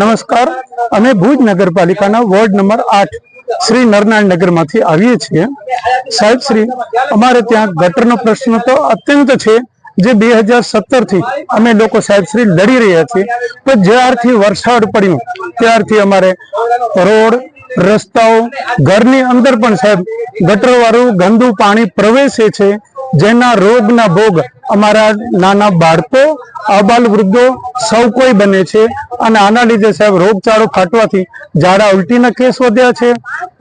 નમસ્કાર. અમે ભુજ નગરપાલિકાના વોર્ડ નંબર આઠ શ્રી નરનાળ નગરમાંથી આવીએ છીએ. સાહેબ શ્રી, અમારે ત્યાં ગટરનો પ્રશ્ન તો અત્યંત છે જે બે હજાર સત્તરથી અમે લોકો સાહેબ શ્રી લડી રહ્યા છીએ. પણ જ્યારથી વરસાદ પડ્યું, ત્યારથી અમારે રોડ રસ્તાઓ ઘરની અંદર પણ સાહેબ ગટરવાળું ગંદુ પાણી પ્રવેશે છે જેના રોગના ભોગ અમારા નાના બાળકો આબાલ વૃદ્ધો સૌ કોઈ બને છે અને આના લીધે સાહેબ રોગચાળો ફાટવાથી ઝાડા ઉલટીના કેસ વધ્યા છે.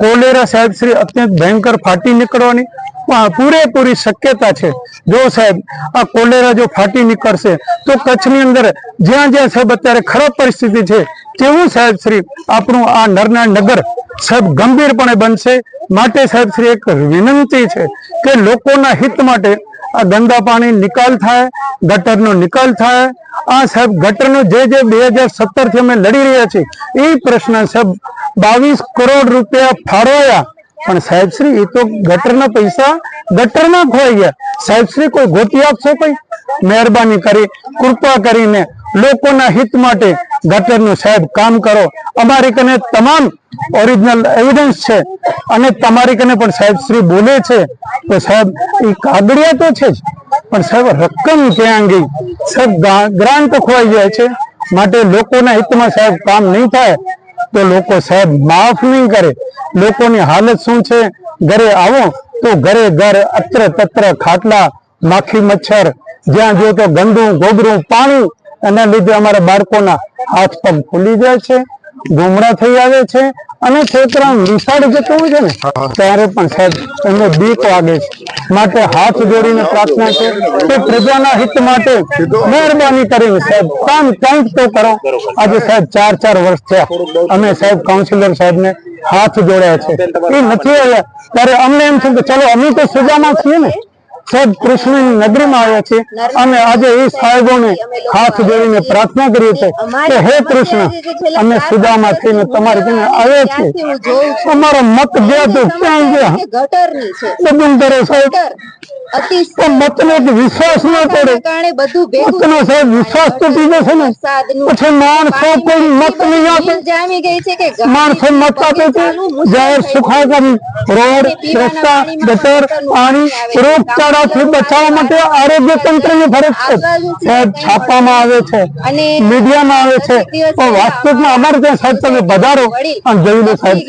કોલેરા સાહેબ શ્રી અત્યંત ભયંકર ફાટી નીકળવાની પૂરેપૂરી શક્યતા છે. જો સાહેબ, આ કોલેરા જો ફાટી નીકળશે, તો કચ્છની અંદર જ્યાં જ્યાં સાહેબ અત્યારે ખરાબ પરિસ્થિતિ છે, તેવું સાહેબ શ્રી આપણું આ નરનાળ નગર સાહેબ ગંભીરપણે બનશે. માટે સાહેબ શ્રી એક વિનંતી છે કે લોકોના હિત માટે આ ગંદા પાણી નિકાલ થાય, ગટરનો નિકાલ થાય. આ સાહેબ ગટરનો જે જે બે હજાર સત્તરથી અમે લડી રહ્યા છીએ, એ પ્રશ્ન સાહેબ બાવીસ કરોડ રૂપિયા ફાળવાયા. પણ સાહેબ શ્રી, એ તો ગટરના પૈસા ગટરમાં ખોવાઈ ગયા. સાહેબ શ્રી, કોઈ ગોતી આપશો કોઈ? મહેરબાની કરી, કૃપા કરીને લોકોના હિત માટે ગટરનું સાહેબ, કામ કરો. અમારી કને તમામ ઓરિજિનલ એવિડન્સ છે. અને તમારી કને પણ સાહેબ શ્રી બોલે છે. તો સાહેબ એ કાગળિયા તો છે જ. પણ સાહેબ, રકમ ક્યાં ગઈ? સાહેબ ગ્રાન્ટ ખોવાઈ જાય છે. માટે લોકોના હિતમાં સાહેબ કામ નહીં થાય. તો લોકો સાહેબ માફ નહીં કરે. લોકોની હાલત શું છે? ઘરે આવો. તો ઘરે ઘર અત્ર તત્ર ખાટલા, માખી મચ્છર, જ્યાં જો તો ગંદુ, ગોબરું, પાણી એના લીધે અમારા બાળકોના હાથ પગ ફૂલી જાય છે ગુમરા થઈ આવે છે અને છોકરા વિશાળ જતું હોય છે ને ત્યારે પણ સાહેબ એમને બીક વાગે છે. માટે હાથ જોડીને પ્રાર્થના છે કે પ્રજાના હિત માટે મહેરબાની કરીને સાહેબ કામ કંઈક તો કરો. આજે સાહેબ ચાર ચાર વર્ષ થયા. અમે સાહેબ કાઉન્સિલર સાહેબને હાથ જોડ્યા છે. એ નથી આવ્યા. ત્યારે અમને એમ છે કે ચલો અમે તો સજામાં છીએ ને. સાહેબ કૃષ્ણની નગરીમાં આવ્યા છીએ અને આજે એ સાહેબોને હાથ જોડીને પ્રાર્થના કરીએ છીએ કે હે કૃષ્ણ અમે સુદામાં થઈને તમારી ત્યાં આવ્યા છીએ. અમારો મત ગયા તો ક્યાં ગયા છે. બધું કરો સાહેબ વિશ્વાસ ન ભેગું મતનો સાહેબ વિશ્વાસ તૂટી જશે ને. પછી માણસો કોઈ મત નહીં આપે. નીલ છે કે માણસો મત આપે છે. જાહેર સુખાકારી રોડ રસ્તા ગટર પાણી રોગચાળાથી બચાવવા માટે આરોગ્ય તંત્રની ફરજ છે. સાહેબ છાપામાં આવે છે મીડિયામાં આવે છે. પણ વાસ્તવમાં અમારે ત્યાં સાહેબ તમે વધારો અને જોઈ લો સાહેબ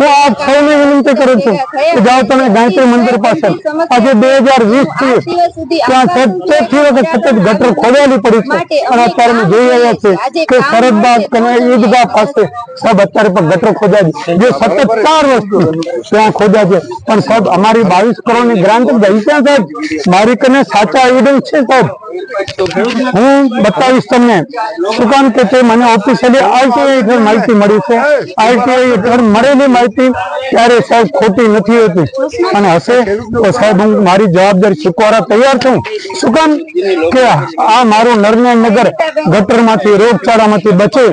હું આપ સૌને વિનંતી કરું છું. કે જાઓ તમે ગાયત્રી મંદિર પાસે આજે બે હજાર વીસથી ત્યાં સાહેબ ચોથી વખત સતત ગટર ખોદવાની પડી છે. અને અત્યારે અમે જોઈ રહ્યા છીએ. કે સરહદબાગ તમે ઈદગાહ પાસે સાહેબ અત્યારે પણ ગટર ખોદાય છે. જે સતત ચાર વસ્તુ ત્યાં ખોદા છે. પણ સાહેબ અમારી બાવીસ કરોડની ગ્રાન્ટ ગઈ ક્યાં સાહેબ. મારી કને સાચા એવિડન્સ છે સાહેબ હું બતાવીશ તમને. શું કામ કે તે મને ઓફિશિયલી આરટીઆઈ હેઠળ માહિતી મળી છે. આરટીઆઈ હેઠળ મળેલી માહિતી ત્યારે સાહેબ ખોટી નથી હોતી. અને હશે તો સાહેબ હું મારી જવાબદારી સ્વીકારવા તૈયાર છું. શું કામ કે આ મારું નરનાળ નગર ગટરમાંથી રોગચાળામાંથી બચે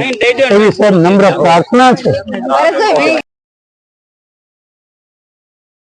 એવી સાહેબ નમ્ર પ્રાર્થના છે.